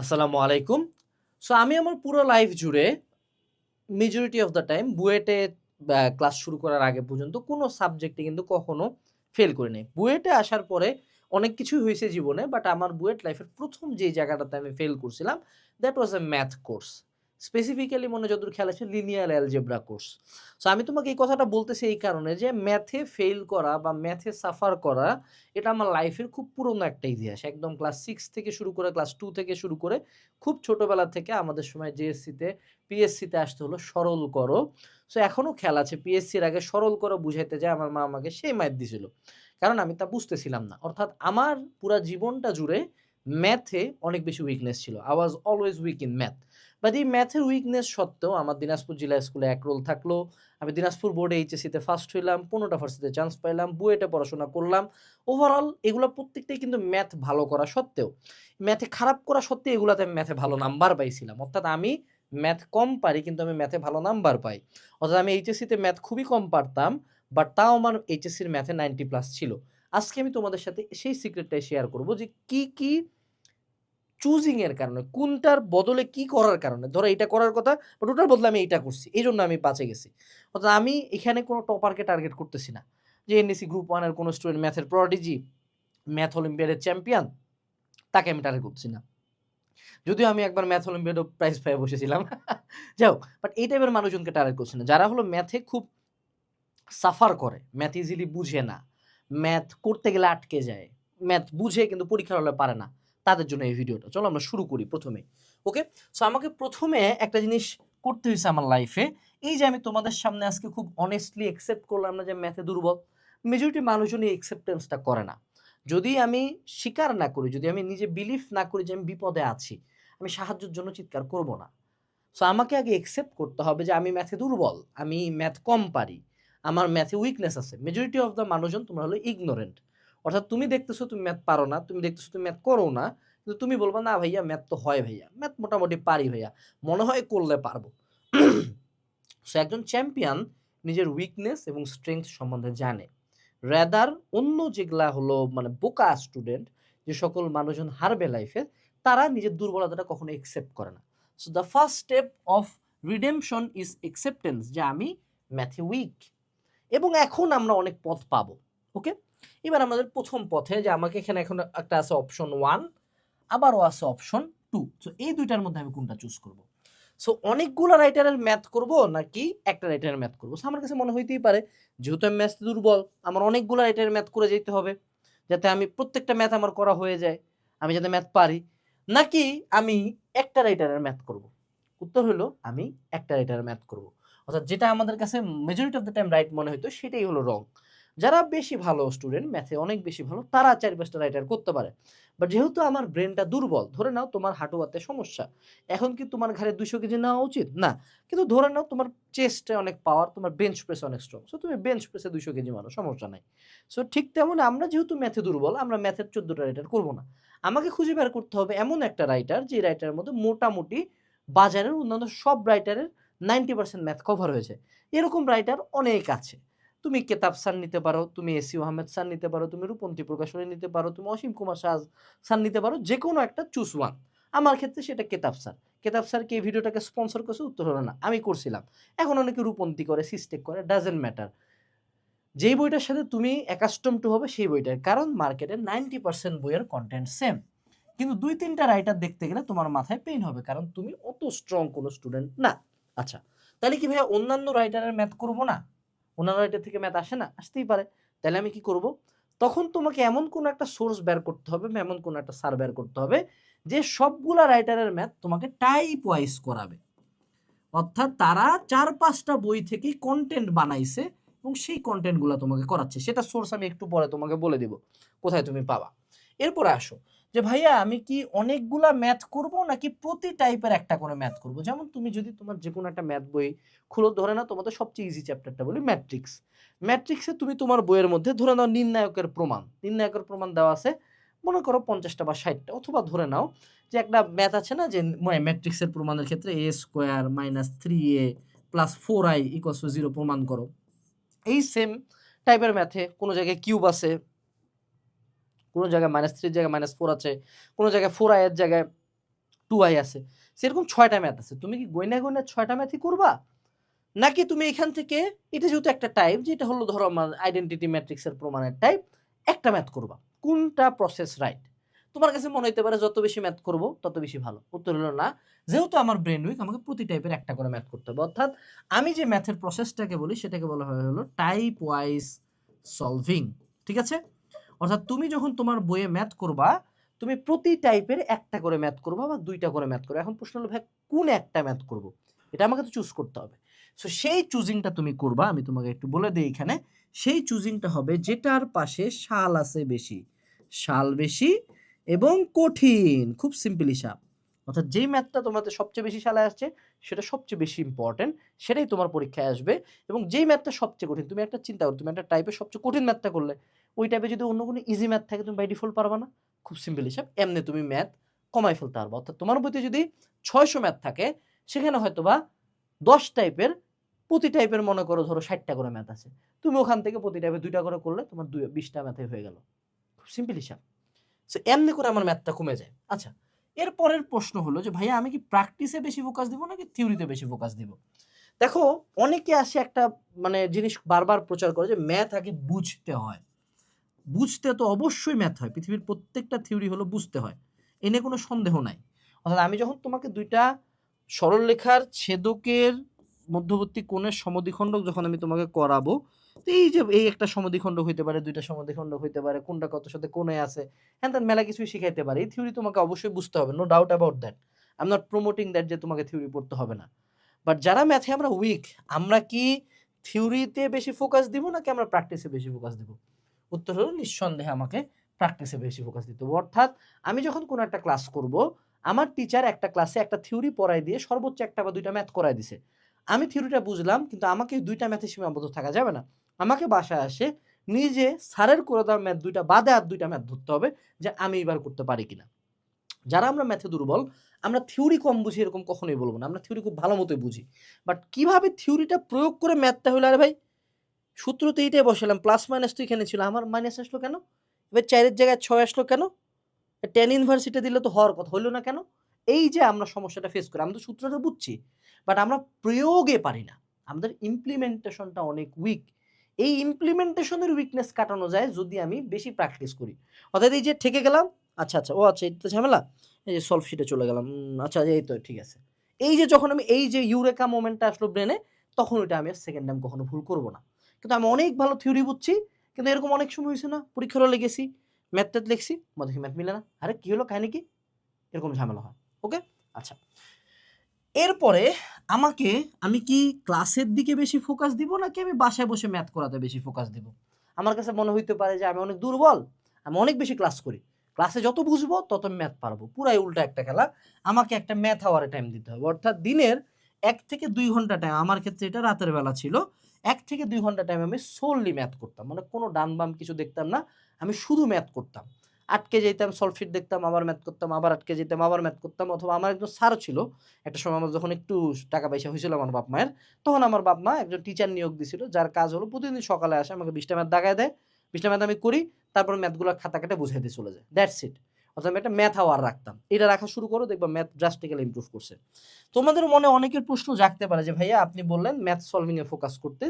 আসসালামু আলাইকুম। সো আমি আমার পুরো লাইফ জুড়ে মেজরিটি অফ দ্য টাইম বুয়েটে ক্লাস শুরু করার আগে পর্যন্ত কোনো সাবজেক্টে কিন্তু কখনো ফেল করি নাই বুয়েটে আসার পরে অনেক কিছুই হয়েছে জীবনে বাট আমার বুয়েট লাইফের প্রথম যে জায়গাটাতে আমি ফেল করছিলাম that was a math course specifically মনে যতদূর খেয়াল আছে লিনিয়ার অ্যালজেব্রা কোর্স সো আমি তোমাকে এই কথাটা বলতেছি এই কারণে যে ম্যাথে ফেল করা বা ম্যাথে সাফার করা, এটা আমার লাইফের খুব পুরনো একটা ইতিহাস। একদম ক্লাস সিক্স থেকে শুরু করে ক্লাস টু থেকে শুরু করে খুব ছোটোবেলা থেকে আমাদের সময় জেএসসিতে পিএসসিতে আসতে হলো সরল করো। সো এখনও খেয়াল আছে পিএসসির আগে সরল করো বুঝাইতে যায় আমার মা আমাকে সেই ম্যাথ দিছিল। কারণ আমি তা বুঝতেছিলাম না। অর্থাৎ আমার পুরা জীবনটা জুড়ে ম্যাথে অনেক বেশি উইকনেস ছিল। I was always weak in math but এই ম্যাথের উইকনেস সত্ত্বেও আমার দিনাজপুর জেলা স্কুলে এক রোল থাকল। আমি দিনাজপুর বোর্ডে এইচএসিতে ফার্স্ট হইলাম, পনেরোটা ফার্সিতে চান্স পাইলাম, বুয়েটে পড়াশোনা করলাম। ওভারঅল এগুলো প্রত্যেকটাই কিন্তু ম্যাথ ভালো করা সত্ত্বেও ম্যাথে খারাপ করা সত্ত্বেও এগুলাতে আমি ম্যাথে ভালো নাম্বার পাইছিলাম। অর্থাৎ আমি ম্যাথ কম পারি, কিন্তু আমি ম্যাথে ভালো নাম্বার পাই। অর্থাৎ আমি এইচএসসিতে ম্যাথ খুবই কম পারতাম বাট তাও আমার এইচএসসির ম্যাথে নাইনটি প্লাস ছিল। আজকে আমি তোমাদের সাথে সেই সিক্রেটটাই শেয়ার করব যে কি কি চুজিং এর কারণে, কোনটার বদলে কি করার কারণে, ধরো এটা করার কথা বাট ওটার বদলে আমি এইটা করছি এই জন্য আমি বাঁচে গেছি। অর্থাৎ আমি এখানে কোনো টপারকে টার্গেট করতেছি না। যে এনএসি গ্রুপ ওয়ানের কোনো স্টুডেন্ট ম্যাথের প্রডিজি ম্যাথ অলিম্পিয়াডের চ্যাম্পিয়ন তাকে আমি টার্গেট করছি না। যদিও আমি একবার ম্যাথ অলিম্পিয়াডও প্রাইজ পেয়ে বসেছিলাম। যাও বাট এই টাইপের মানুষজনকে টার্গেট করছি না। যারা হলো ম্যাথে খুব সাফার করে ম্যাথ ইজিলি বুঝে না ম্যাথ করতে গেলে আটকে যায়। ম্যাথ বুঝে কিন্তু পরীক্ষার হলে পারে না। তাদের জন্য এই ভিডিওটা চলো আমরা শুরু করি প্রথমে। ওকে সো আমাকে প্রথমে একটা জিনিস করতে হয়েছে আমার লাইফে এই যে আমি তোমাদের সামনে আজকে খুব অনেস্টলি অ্যাকসেপ্ট করলাম না যে ম্যাথে দুর্বল মেজরিটি মানুষজন এই অ্যাকসেপ্টেন্সটা করে না। যদি আমি স্বীকার না করি, যদি আমি নিজে বিলিভ না করি যে আমি বিপদে আছি, আমি সাহায্যের জন্য চিৎকার করব না। সো আমাকে আগে অ্যাকসেপ্ট করতে হবে যে আমি ম্যাথে দুর্বল, আমি ম্যাথ কম পারি। আমার ম্যাথে উইকনেস আছে। মেজরিটি অফ দ্য মানুষজন তোমরা হলো ইগনোরেন্ট অর্থাৎ তুমি দেখতেছো তুমি ম্যাথ পারো না, তুমি দেখতেছো তুমি ম্যাথ করো না, কিন্তু তুমি বলবা, না ভাইয়া ম্যাথ তো হয় ভাইয়া। ম্যাথ মোটামুটি পারি ভাইয়া। মনে হয় করলে পারব। সো একজন চ্যাম্পিয়ন নিজের উইকনেস এবং স্ট্রেংথ সম্বন্ধে জানে। রেদার অন্য যেগুলা হলো মানে বোকা স্টুডেন্ট যে সকল মানুষজন হারবে লাইফে তারা নিজের দুর্বলতাটা কখনো একসেপ্ট করে না। So the first step of redemption is acceptance যে আমি ম্যাথে উইক এবং এখন আমরা অনেক পথ পাবো ওকে এবার আমাদের প্রথম পথে যে আমাকে এখানে এখন একটা আছে অপশন ওয়ান আবারও আছে অপশন টু সো এই দুইটার মধ্যে আমি কোনটা চুজ করব? সো অনেকগুলো রাইটারের ম্যাথ করব নাকি একটা রাইটারের ম্যাথ করব? সো আমার কাছে মনে হইতেই পারে, যেহেতু আমি ম্যাথ দুর্বল, আমার অনেকগুলো রাইটারের ম্যাথ করে যেতে হবে, যাতে আমি প্রত্যেকটা ম্যাথ আমার করা হয়ে যায়, আমি যাতে ম্যাথ পারি। নাকি আমি একটা রাইটারের ম্যাথ করব? উত্তর হলো, আমি একটা রাইটারের ম্যাথ করব। অর্থাৎ যেটা আমাদের কাছে majority of the time right মনে হইতো, সেটাই হলো রং যারা বেশি ভালো স্টুডেন্ট ম্যাথে অনেক বেশি ভালো, তারা চার পাঁচটা রাইটার করতে পারে। বাট যেহেতু আমার ব্রেনটা দুর্বল, ধরে নাও তোমার হাঁটুয়াতে সমস্যা, এখন কি তোমার ঘাড়ে দুশো কেজি নেওয়া উচিত? না। কিন্তু ধরে নাও তোমার চেস্টে অনেক পাওয়ার তোমার বেঞ্চ প্রেস অনেক স্ট্রং সো তুমি বেঞ্চ প্রেসে দুশো কেজি মানো সমস্যা নাই। সো ঠিক তেমন আমরা যেহেতু ম্যাথে দুর্বল, আমরা ম্যাথের চোদ্দোটা রাইটার করব না। আমাকে খুঁজে বের করতে হবে এমন একটা রাইটার যে রাইটারের মধ্যে মোটামুটি বাজারের অন্যান্য সব রাইটারের নাইনটি পার্সেন্ট ম্যাথ কভার হয়েছে। এরকম রাইটার অনেক আছে। তুমি কেতাব স্যার নিতে পারো, তুমি এসি আহমেদ স্যার নিতে পারো, তুমি রূপন্তী প্রকাশনী নিতে পারো, তুমি অসীম কুমার শাহ স্যার নিতে পারো যে কোনো একটা চুজ ওয়ান আমার ক্ষেত্রে সেটা কেতাব স্যার। কেতাব স্যারকে এই ভিডিওটাকে স্পন্সর করছে? উত্তর হলো না। আমি করছিলাম। এখন অনেকে রূপন্তী করে সিস্টেক করে ডাজেন্ট ম্যাটার যেই বইটার সাথে তুমি অ্যাকাস্টম টু হবে, সেই বইটার। কারণ মার্কেটে নাইনটি পার্সেন্ট বইয়ের কন্টেন্ট সেম কিন্তু দুই তিনটা রাইটার দেখতে গেলে তোমার মাথায় পেইন হবে, কারণ তুমি অত স্ট্রং কোনো স্টুডেন্ট না। আচ্ছা তাহলে কি ভাইয়া অন্যান্য রাইটারের ম্যাথ করব না? অন্যান্য রাইটার থেকে ম্যাথ আসে না? আসতেই পারে। তাহলে আমি কি করব? তখন তোমাকে এমন কোনো একটা সোর্স বের করতে হবে, এমন কোনো একটা সার বের করতে হবে, যে সবগুলা রাইটারের ম্যাথ তোমাকে টাইপ ওয়াইজ করাবে। অর্থাৎ তারা চার পাঁচটা বই থেকেই কন্টেন্ট বানাইছে এবং সেই কন্টেন্টগুলো তোমাকে করাচ্ছে। সেটা সোর্স আমি একটু পরে তোমাকে বলে দিব। কোথায় তুমি পাবা? এরপরে আসো। যে, ভাইয়া, আমি কি অনেকগুলা ম্যাথ করব নাকি প্রতি টাইপের একটা করে ম্যাথ করব? যেমন তুমি যদি তোমার যে কোনো একটা ম্যাথ বই খুলো, ধরে নাও তোমাদের সবচেয়ে ইজি চ্যাপ্টারটা বলি ম্যাট্রিক্স ম্যাট্রিক্সে তুমি তোমার বইয়ের মধ্যে ধরে নাও নির্ণায়কের প্রমাণ। নির্ণায়কের প্রমাণ দেওয়া আছে, মনে করো পঞ্চাশটা বা ষাটটা। অথবা ধরে নাও যে, একটা ম্যাথ আছে না যে ম্যাট্রিক্সের প্রমাণের ক্ষেত্রে A square minus three A plus four I equals zero প্রমাণ করো। এই সেম টাইপের ম্যাথে কোনো জায়গায় কিউব আছে কোনো জায়গায় মাইনাস থ্রির জায়গায় মাইনাস ফোর আছে, কোনো জায়গায় ফোর আইয়ের জায়গায় টু আই আছে। সেরকম ছয়টা ম্যাথ আছে। তুমি কি গয়না গয়না ছয়টা ম্যাথই করবা? নাকি তুমি এখান থেকে, এটা যেহেতু একটা টাইপ যেটা হলো ধরো আইডেন্টিটি ম্যাট্রিক্সের প্রমাণের টাইপ একটা ম্যাথ করবা। কোনটা প্রসেস রাইট তোমার কাছে মনে হতে পারে যত বেশি ম্যাথ করব, তত বেশি ভালো। উত্তর হলো না। যেহেতু আমার ব্রেন উইক আমাকে প্রতি টাইপের একটা করে ম্যাথ করতে হবে। অর্থাৎ আমি যে ম্যাথের প্রসেসটাকে বলি, সেটাকে বলা হয় হলো টাইপ ওয়াইজ সলভিং ঠিক আছে? অর্থাৎ তুমি যখন তোমার বইয়ে ম্যাথ করবা, তুমি প্রতি টাইপের একটা করে ম্যাথ করবা বা দুইটা করে ম্যাথ করবে। এখন প্রশ্ন হলো, ভাই, কোন একটা ম্যাথ করব? এটা আমাকে তো চুজ করতে হবে। সো সেই চুজিংটা তুমি করবা, আমি তোমাকে একটু বলে দিই এখানে, সেই চুজিংটা হবে যেটার পাশে শাল আছে বেশি। শাল বেশি এবং কঠিন, খুব সিম্পল হিসাব অর্থাৎ যেই ম্যাথটা তোমাদের সবচেয়ে বেশি সালে আসছে, সেটা সবচেয়ে বেশি ইম্পর্টেন্ট সেটাই তোমার পরীক্ষায় আসবে। এবং যেই ম্যাথটা সবচেয়ে কঠিন, তুমি একটা চিন্তা করো, তুমি একটা টাইপের সবচেয়ে কঠিন ম্যাথটা করলে ওই টাইপে যদি অন্য কোনো ইজি ম্যাথ থাকে, তুমি বাই ডিফল্ট পারবা না। খুব সিম্পল হিসাব। এমনি তুমি ম্যাথ কমাই ফেলতে পারব। অর্থাৎ তোমার বইতে যদি ছয়শো ম্যাথ থাকে, সেখানে হয়তো বা দশ টাইপের প্রতি টাইপের মনে করো ধরো ষাটটা করে ম্যাথ আছে। তুমি ওখান থেকে প্রতি টাইপে দুইটা করে করলে তোমার দুই, বিশটা ম্যাথে হয়ে গেল। খুব সিম্পল হিসাব। সো এমনি করে আমার ম্যাথটা কমে যায়। আচ্ছা এরপরের প্রশ্ন হলো যে, ভাইয়া, আমি কি প্র্যাকটিসে বেশি ফোকাস দিব নাকি থিওরিতে বেশি ফোকাস দিব? দেখো, অনেকে আসে একটা মানে জিনিস বারবার প্রচার করে যে ম্যাথ আগে বুঝতে হয়। বুঝতে তো অবশ্যই ম্যাথ হয়। পৃথিবীর প্রত্যেকটা থিওরি হলো বুঝতে হয়। এনে কোনো সন্দেহ নাই। অর্থাৎ আমি যখন তোমাকে দুইটা সরলরেখার ছেদকের মধ্যবর্তী কোণের সমদ্বিখণ্ডক যখন আমি তোমাকে করাবো, তো এই যে এই একটা সমদ্বিখণ্ডক হইতে পারে, দুইটা সমদ্বিখণ্ডক হইতে পারে, কোনটা কত সাথে কোণে আছে হ্যাঁ তার মেলা কিছুই শিখাইতে পারে। এই থিওরি তোমাকে অবশ্যই বুঝতে হবে no doubt about that I am not promoting that যে তোমাকে থিওরি পড়তে হবে না। বাট যারা ম্যাথে আমরা উইক আমরা কি থিওরিতে বেশি ফোকাস দিব নাকি আমরা প্র্যাকটিসে বেশি ফোকাস দিব? উত্তর হলো নিঃসন্দেহে আমাকে প্র্যাকটিসে বেশি ফোকাস দিতে। হবে অর্থাৎ আমি যখন কোনো একটা ক্লাস করব, আমার টিচার একটা ক্লাসে একটা থিওরি পড়াই দিয়ে সর্বোচ্চ একটা বা দুইটা ম্যাথ করাই দিছে। আমি থিওরিটা বুঝলাম, কিন্তু আমাকে দুইটা ম্যাথে সীমাবদ্ধ থাকা যাবে না। আমাকে বাসায় আসে, নিজে স্যারের করে দেওয়া ম্যাথ দুইটা বাদে আর দুইটা ম্যাথ ধরতে হবে যে আমি এবার করতে পারি কিনা। যারা আমরা ম্যাথে দুর্বল, আমরা থিওরি কম বুঝি এরকম কখনোই বলব না। আমরা থিওরি খুব ভালো মতোই বুঝি। বাট কীভাবে থিওরিটা প্রয়োগ করে ম্যাথটা হলো আরে ভাই সূত্র তো এইটাই বসালাম প্লাস মাইনাস তো এখানে ছিল। আমার মাইনাস আসলো কেন? এবার চারের জায়গায় ছয় আসলো কেন? টেন ইনভার্সিটি দিলে তো হওয়ার কথা, হইল না কেন? এই যে আমরা সমস্যাটা ফেস করি, আমরা তো সূত্রটা বুঝছি বাট আমরা প্রয়োগে পারি না। আমাদের ইমপ্লিমেন্টেশনটা অনেক উইক এই ইমপ্লিমেন্টেশনের উইকনেস কাটানো যায় যদি আমি বেশি প্র্যাকটিস করি। অর্থাৎ এই যে ঠেকে গেলাম আচ্ছা আচ্ছা ও আচ্ছা এটা ঝামেলা? এই যে সলভ শিটে চলে গেলাম আচ্ছা এই তো, ঠিক আছে। এই যে যখন আমি, এই যে ইউরেকা মোমেন্টটা আসলো ব্রেনে তখন ওইটা আমি সেকেন্ড টাইম কখনো ভুল করব না। কিন্তু আমি অনেক ভালো থিওরি বুঝছি, কিন্তু এরকম অনেক সময় হয়েছে না, পরীক্ষার হলে গেছি ম্যাথ ট্যাথ লিখছি মা দেখি ম্যাথ মিলে না। আরে, কি হলো কাহিনি কি? এরকম ঝামেলা হয় ওকে আচ্ছা। এরপরে আমাকে আমি কি ক্লাসের দিকে বেশি ফোকাস দিব, নাকি আমি বাসায় বসে ম্যাথ করাতে বেশি ফোকাস দিব? আমার কাছে মনে হইতে পারে যে আমি অনেক দুর্বল, আমি অনেক বেশি ক্লাস করি। ক্লাসে যত বুঝব, তত ম্যাথ পারব। পুরাই উল্টা একটা খেলা। আমাকে একটা ম্যাথ আওয়ারে টাইম দিতে হবে। অর্থাৎ দিনের এক থেকে দুই ঘণ্টা টাইম আমার ক্ষেত্রে এটা রাতের বেলা ছিল। এক থেকে দুই ঘণ্টা টাইম আমি সোললি ম্যাথ করতাম। মানে কোনো ডান বাম কিছু দেখতাম না, আমি শুধু ম্যাথ করতাম। আটকে যেতাম সলফিট দেখতাম, আবার ম্যাথ করতাম, আবার আটকে যেতাম, আবার ম্যাথ করতাম, অথবা আমার একজন স্যার ছিল। একটা সময় আমার যখন একটু টাকা পয়সা হয়েছিল আমার বাপ মায়ের, তখন আমার বাপ মা একজন টিচার নিয়োগ দিছিল, যার কাজ হলো প্রতিদিন সকালে আসে, আমাকে বিশটা ম্যাথ দাগায় দেয়। বিশটা ম্যাথ আমি করি, তারপর ম্যাথগুলো খাতা কাটে বুঝাই দিয়ে চলে যায়। দ্যাটস ইট অর্থাৎ একটা ম্যাথ আওয়ার রাখতাম। এটা রাখা শুরু করো, দেখবা ম্যাথ ড্রাস্টিক্যালি ইমপ্রুভ করছে। তোমাদের মনে অনেকের প্রশ্ন জাগতে পারে যে, ভাইয়া, আপনি বললেন ম্যাথ সলভিংয়ে ফোকাস করতে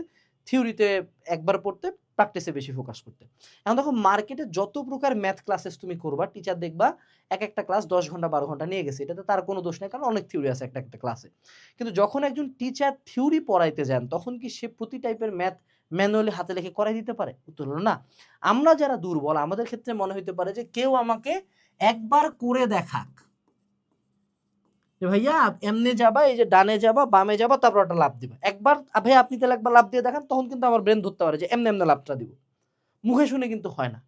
থিওরিতে একবার পড়তে প্র্যাকটিসে বেশি ফোকাস করতে। এখন দেখো মার্কেটে যত প্রকার ম্যাথ ক্লাসেস তুমি করবা টিচার দেখবা এক একটা ক্লাস দশ ঘণ্টা, বারো ঘণ্টা নিয়ে গেছে। এটাতে তার কোনো দোষ নেই, কারণ অনেক থিওরি আছে একটা একটা ক্লাসে কিন্তু যখন একজন টিচার থিওরি পড়াইতে যান, তখন কি সে প্রতি টাইপের ম্যাথ ম্যানুয়ালি হাতে লেখে করাই দিতে পারে? উত্তর হলো না। আমরা যারা দুর্বল, আমাদের ক্ষেত্রে মনে হইতে পারে যে, কেউ আমাকে একবার করে দেখাক। যে ভাইয়া, এমনি যাবা, এই যে ডানে যাবা, বামে যাবা, তারপর একটা লাভ দিবা। একবার, ভাইয়া, আপনি তাহলে একবার লাভ দিয়ে দেখান, তখন কিন্তু আমার ব্রেন ধরতে পারে যে এমনি এমনি লাভটা দিব। মুখে শুনে কিন্তু হয় না।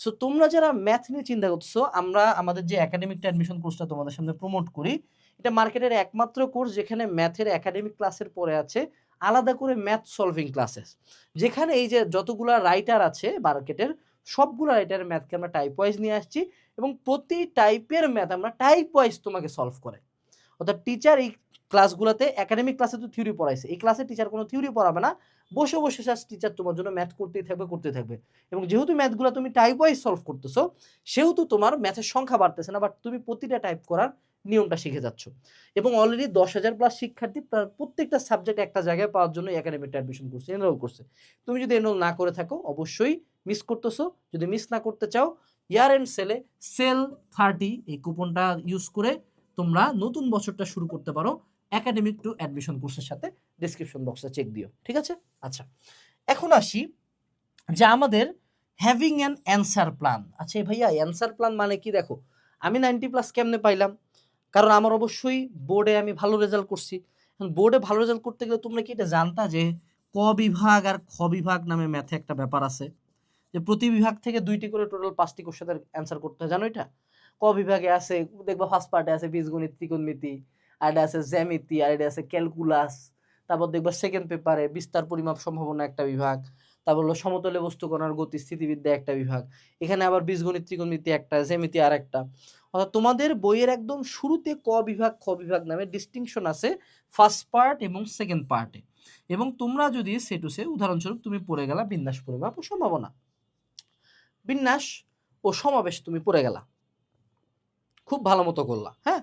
সো তোমরা যারা ম্যাথ নিয়ে চিন্তা করছ, আমরা আমাদের যে একাডেমিকটা অ্যাডমিশন কোর্সটা তোমাদের সামনে প্রমোট করি, এটা মার্কেটের একমাত্র কোর্স যেখানে ম্যাথের একাডেমিক ক্লাসের পরে আছে আলাদা করে ম্যাথ সলভিং ক্লাসেস যেখানে এই যে যতগুলা রাইটার আছে মার্কেটের সবগুলো রাইটারের ম্যাথকে আমরা টাইপ ওয়াইজ নিয়ে আসছি এবং প্রতি টাইপের ম্যাথ আমরা টাইপ ওয়াইজ তোমাকে সলভ করে। অর্থাৎ টিচার এই ক্লাসগুলোতে একাডেমিক ক্লাসে তো থিওরি পড়াইছে, এই ক্লাসে টিচার কোনো থিওরি পড়াবে না, বসে বসে জাস্ট টিচার তোমার জন্য ম্যাথ করতেই থাকবে করতে থাকবে। এবং যেহেতু ম্যাথগুলো তুমি টাইপ ওয়াইজ সলভ করতেছো, সেহেতু তোমার ম্যাথের সংখ্যা বাড়তেছে না বাট তুমি প্রতিটা টাইপ করার নিয়মটা শিখে যাচ্ছ। এবং অলরেডি দশ হাজার প্লাস শিক্ষার্থী প্রা- প্রত্যেকটা সাবজেক্ট একটা জায়গায় পাওয়ার জন্য একাডেমিতে অ্যাডমিশন করছে এনরোল করছে। তুমি যদি এনরোল না করে থাকো, অবশ্যই মিস করতেছো, যদি মিস না করতে চাও ইয়ার এন্ড সেলে সেল থার্টি এই কুপনটা ইউজ করে তোমরা নতুন বছরটা শুরু করতে পারো। একাডেমিক টু অ্যাডমিশন কোর্সের সাথে ডিসক্রিপশন বক্সে চেক দিও, ঠিক আছে? আচ্ছা এখন আসি যে আমাদের হ্যাভিং অ্যান অ্যান্সার প্ল্যান আচ্ছা ভাইয়া অ্যান্সার প্ল্যান মানে কি দেখো, আমি নাইনটি প্লাস কেমনে পাইলাম? কারণ আমার অবশ্যই বোর্ডে আমি ভালো রেজাল্ট করছি। বোর্ডে ভালো রেজাল্ট করতে গেলে তোমরা কি এটা জানতা যে ক বিভাগ আর খ বিভাগ নামে ম্যাথে একটা ব্যাপার আছে? যে প্রতি বিভাগ থেকে দুইটি করে টোটাল পাঁচটি কোশ্চেনের অ্যান্সার করতে হয়, জানো এটা? ক বিভাগে আছে, দেখবা ফার্স্ট পার্টে আছে বীজগণিত, ত্রিকোণমিতি, আর এটা আছে জ্যামিতি, আর এটা আছে ক্যালকুলাস তারপর দেখবা সেকেন্ড পেপারে বিস্তার পরিমাপ সম্ভাবনা একটা বিভাগ, তারপর হলো সমতলে বস্তু কণার গতি, স্থিতিবিদ্যা একটা বিভাগ, এখানে আবার বীজগণিত, ত্রিকোণমিতি একটা, জ্যামিতি আর একটা। অর্থাৎ তোমাদের বইয়ের একদম শুরুতে ক বিভাগ, খ বিভাগ নামে ডিস্টিংশন আছে ফার্স্ট পার্ট এবং সেকেন্ড পার্টে এবং তোমরা যদি সে টু সে উদাহরণস্বরূপ তুমি পড়ে গেলা বিন্যাস পরিমাপ সম্ভাবনা। বিন্যাস ও সমাবেশ তুমি পড়ে গেলা। খুব ভালো মতো করলা হ্যাঁ?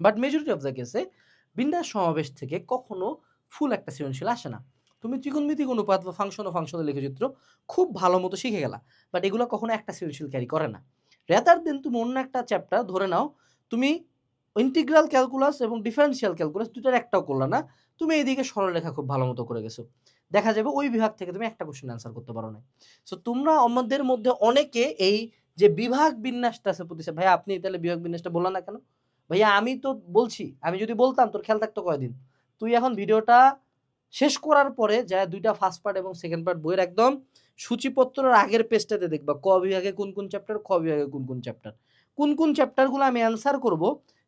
বাট মেজরিটি অফ দ্য কেসে বিন্যাস সমাবেশ থেকে কখনো ফুল একটা সৃজনশীল আসে না। তুমি ত্রিকোণমিতিক অনুপাত বা ফাংশন ও ফাংশনের লেখচিত্র খুব ভালো মতো শিখে গেলা বাট এগুলো কখনো একটা সৃজনশীল ক্যারি করে না। রেদার দেন তুমি অন্য একটা চ্যাপ্টার ধরে নাও, তুমি ইন্টিগ্রাল ক্যালকুলাস এবং ডিফারেন্সিয়াল ক্যালকুলাস দুটার একটাও করলা না, তুমি এইদিকে সরলরেখা খুব ভালো মতো করে গেছো। দেখা যাবে ওই বিভাগ থেকে তুমি একটা কোশ্চেন অ্যান্সার করতে পারো না সো তোমরা আমাদের মধ্যে অনেকে এই যে বিভাগ বিন্যাসটা আছে প্রতিষ্ঠা ভাইয়া, আপনি তাহলে বিভাগ বিন্যাসটা বললেন না কেন? ভাইয়া, আমি তো বলছি, আমি যদি বলতাম, তোর খেয়াল থাকতো কয়দিন? তুই এখন ভিডিওটা শেষ করার পরে যা দুইটা ফার্স্ট পার্ট এবং সেকেন্ড পার্ট বইয়ের একদম সূচিপত্রের আগের পেজটাতে দেখবা, ক বিভাগে কোন কোন চ্যাপ্টার খ বিভাগে কোন কোন চ্যাপ্টার কোন কোন চ্যাপ্টারগুলো আমি অ্যান্সার করব,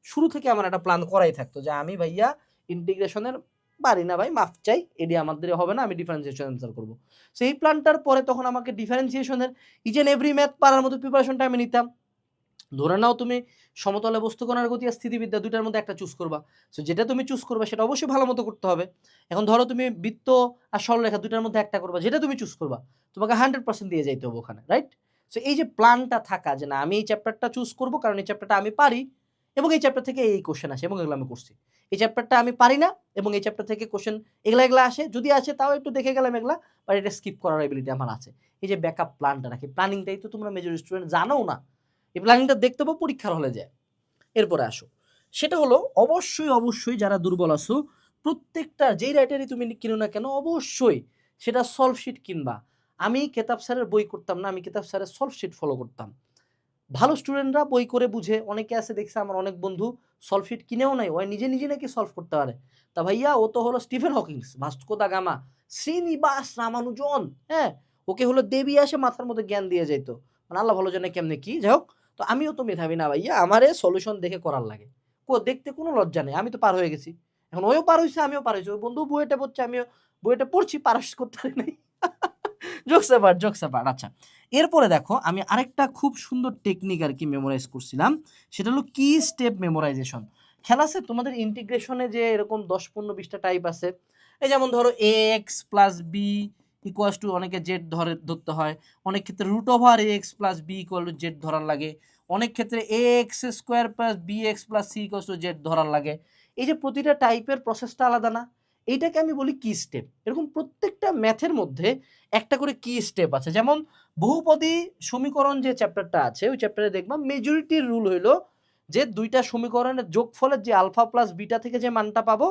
শুরু থেকে আমার একটা প্ল্যান করাই থাকতো যে আমি ভাইয়া ইন্টিগ্রেশনের পারি না ভাই, মাফ চাই এটি আমাদের হবে না, আমি ডিফারেন্সিয়েশন অ্যান্সার করব। সেই প্ল্যানটার পরে তখন আমাকে ডিফারেন্সিয়েশনের ইচ অ্যান্ড এভরি ম্যাথ পারার মতো প্রিপারেশনটা আমি নিতাম। ধরে নাও তুমি সমতলে বস্তু কণার গতি আর স্থিতিবিদ্যা দুটার মধ্যে একটা চুজ করবা। সো যেটা তুমি চুজ করবে সেটা অবশ্যই ভালো মতো করতে হবে। এখন ধরো তুমি বৃত্ত আর সরলরেখা দুটার মধ্যে একটা করবা, যেটা তুমি চুজ করবা, তোমাকে হান্ড্রেড পার্সেন্ট দিয়ে যাইতে হবে ওখানে রাইট সো এই যে প্ল্যানটা থাকা যে না, আমি এই চ্যাপ্টারটা চুজ করব, কারণ এই চ্যাপ্টারটা আমি পারি এবং এই চ্যাপ্টার থেকে এই কোশ্চেন আসে, এবং এগুলো আমি করছি। এই চ্যাপ্টারটা আমি পারি না, এবং এই চ্যাপ্টার থেকে কোশ্চেন এগুলা এগুলা আসে। যদি আসে, তাও একটু দেখে গেলাম এগুলা বাট এটা স্কিপ করার এবিলিটি আমার আছে। এই যে ব্যাকআপ প্ল্যানটা রাখি। প্ল্যানিংটাই তো তোমরা মেজর স্টুডেন্ট জানোও না। এই প্ল্যানিংটা দেখতে পাবো, পরীক্ষার হলে যায়। এরপরে আসো। সেটা হলো, অবশ্যই অবশ্যই যারা দুর্বল আছো, প্রত্যেকটা যেই রাইটারই তুমি কিনো না কেন, অবশ্যই সেটা সলভ শিট কিনবা। আমি কেতাব স্যারের বই করতাম না, আমি কেতাব স্যারের সলভ শিট ফলো করতাম। ভালো স্টুডেন্টরা বই করে বুঝে, অনেকে আছে দেখছে আমার অনেক বন্ধু সলফিট কিনেও নাই, ওই নিজে নিজে নাকি সলভ করতে পারে। তা ভাইয়া, ও তো হলো Stephen Hawkings, Vasco da Gama, Srinivasa Ramanujan হ্যাঁ? ওকে হলো দেবী আসে মাথার মধ্যে জ্ঞান দিয়ে যেত মানে আল্লাহ ভালো জানে কেমনে কি, যাই হোক। তো আমিও তো মেধাবী না ভাইয়া, আমারে সলিউশন দেখে করার লাগে। কো, দেখতে কোনো লজ্জা নেই, আমি তো পার হয়ে গেছি। এখন ওইও পার হয়েছে আমিও পার হয়েছি। ওই বন্ধু বইটা পড়ছে, আমিও বইটা পড়ছি পারস করতে পারি নাই। জোকস ব্যাপার জোকস ব্যাপার আচ্ছা। এরপরে দেখো, আমি আরেকটা খুব সুন্দর টেকনিক আর কি মেমোরাইজ করছিলাম, সেটা হলো কি স্টেপ মেমোরাইজেশন খেলা আছে? তোমাদের ইন্টিগ্রেশনে যে এরকম দশ পনেরো বিশটা টাইপ আছে, এই যেমন ধরো X plus B equals to অনেকে জেড ধরে, ধরতে হয়, অনেক ক্ষেত্রে root over X plus B equal to Z ধরার লাগে, অনেক ক্ষেত্রে A X square plus B X plus C equals to Z ধরার লাগে। এই যে প্রতিটা টাইপের প্রসেসটা আলাদা না। এইটাকে আমি বলি কি স্টেপ এরকম প্রত্যেকটা ম্যাথের মধ্যে একটা করে কি স্টেপ আছে। যেমন বহুপদী সমীকরণ যে চ্যাপ্টারটা আছে, ওই চ্যাপ্টারে দেখবা মেজরিটির রুল হইল যে দুইটা সমীকরণের যোগফলের যে আলফা প্লাস বিটা থেকে যে মানটা পাবো,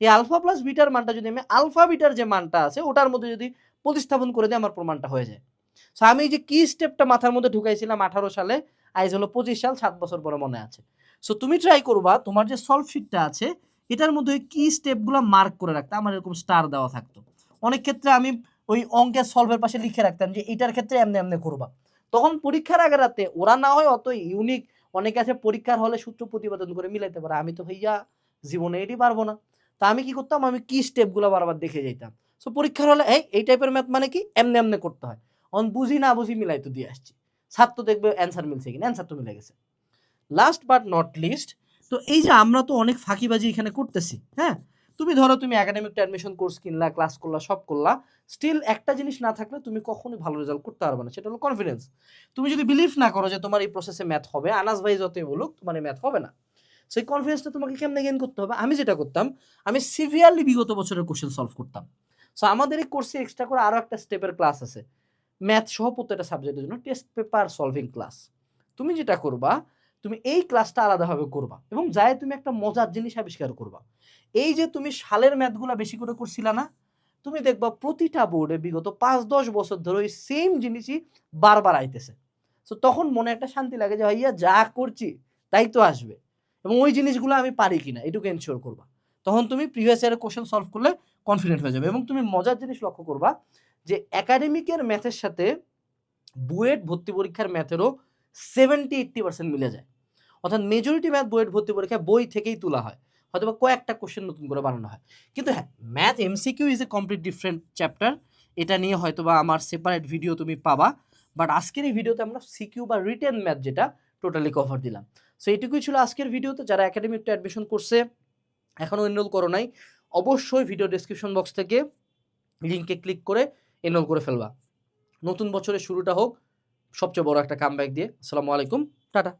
এই আলফা প্লাস বিটার মানটা যদি আমি আলফা বিটার যে মানটা আছে, ওটার মধ্যে যদি প্রতিস্থাপন করে দিই, আমার প্রমাণটা হয়ে যায়। সো আমি এই যে কি স্টেপটা মাথার মধ্যে ঢুকাইছিলাম আঠারো সালে আইজ হলো পঁচিশ সাল, সাত বছর পরে মনে আছে। সো তুমি ট্রাই করবা, তোমার যে সলভ শিটটা আছে এটার মধ্যে কি স্টেপগুলো মার্ক করে রাখতে আমার এরকম স্টার দেওয়া থাকতো। অনেক ক্ষেত্রে আমি ওই অঙ্কের সলভের পাশে লিখে রাখতাম যে এটার ক্ষেত্রে এমনি এমনি করবা। তখন পরীক্ষার আগে রাতে ওরা না হয় অত ইউনিক অনেকে আছে পরীক্ষার হলে সূত্র প্রতিপাদন করে মিলাইতে পারে। আমি তো ভাইয়া জীবনে এটি পারব না। তা আমি কি করতাম? আমি কি স্টেপগুলো বারবার দেখে যেতাম সো পরীক্ষার হলে, এই এই টাইপের ম্যাথ মানে কি? এমনি এমনি করতে হয়। অন বুঝি না বুঝি মিলাই তো দিয়ে আসছি। ছাত্র দেখবে অ্যান্সার মিলছে কিনা? অ্যান্সার তো মিলে গেছে। লাস্ট বাট নট লিস্ট তো এই যে আমরা তো অনেক ফাঁকিবাজি এখানে করতেছি হ্যাঁ? তুমি ধরো তুমি একাডেমিক অ্যাডমিশন কোর্স কিনলা ক্লাস করলা, সব করলা স্টিল একটা জিনিস না থাকলে তুমি কখনোই ভালো রেজাল্ট করতে পারবে না, সেটা হলো কনফিডেন্স তুমি যদি বিলিভ না করো যে তোমার এই প্রসেসে ম্যাথ হবে, আনাস ভাই যতই বলুক, তোমার ম্যাথ হবে না। সেই কনফিডেন্সটা তোমাকে কেমনে গেইন করতে হবে? আমি যেটা করতাম, আমি সিভিয়ারলি বিগত বছরের কোশ্চেন সলভ করতাম। সো আমাদের এই কোর্সে এক্সট্রা করে আরও একটা স্টেপের ক্লাস আছে। ম্যাথ সহ প্রত্যেকটা সাবজেক্টের জন্য টেস্ট পেপার সলভিং ক্লাস তুমি যেটা করবা তুমি এই ক্লাসটা আলাদাভাবে করবা এবং যায় তুমি একটা মজার জিনিস আবিষ্কার করবা। এই যে তুমি সালের ম্যাথগুলা বেশি করে করছিলা না, তুমি দেখবা প্রতিটা বোর্ডে বিগত পাঁচ দশ বছর ধরে ওই সেম জিনিসই বারবার আইতেছে। সো তখন মনে একটা শান্তি লাগে যে, ভাইয়া, যা করছি, তাই তো আসবে। এবং ওই জিনিসগুলো আমি পারি কিনা, এটুকু এনশিওর করবা। তখন তুমি প্রিভিয়াস ইয়ারের কোশ্চেন সলভ করলে কনফিডেন্ট হয়ে যাবে এবং তুমি মজার জিনিস লক্ষ্য করবা যে একাডেমিকের ম্যাথের সাথে, বুয়েট ভর্তি পরীক্ষার ম্যাথেরও সেভেন্টি এইট্টি পার্সেন্ট মিলে যায়। অর্থাৎ মেজরিটি ম্যাথ বইয়ের ভর্তি পরীক্ষায় বই থেকেই তোলা হয়। হয়তো বা কয়েকটা কোশ্চেন নতুন করে বানানো হয়। কিন্তু হ্যাঁ math MCQ is a complete different chapter এটা নিয়ে হয়তো বা আমার সেপারেট ভিডিও তুমি পাবা। বাট আজকের এই ভিডিওতে আমরা সিকিউ বা রিটেন ম্যাথ যেটা টোটালি কভার দিলাম। সো এটুকুই ছিল আজকের ভিডিওতে যারা একাডেমিতে অ্যাডমিশন করছে এখনও এনরোল করো নাই, অবশ্যই ভিডিও ডেসক্রিপশন বক্স থেকে লিঙ্কে ক্লিক করে এনরোল করে ফেলবা। নতুন বছরের শুরুটা হোক, সবচেয়ে বড় একটা কামব্যাক দিয়ে। আসসালামু আলাইকুম, টাটা।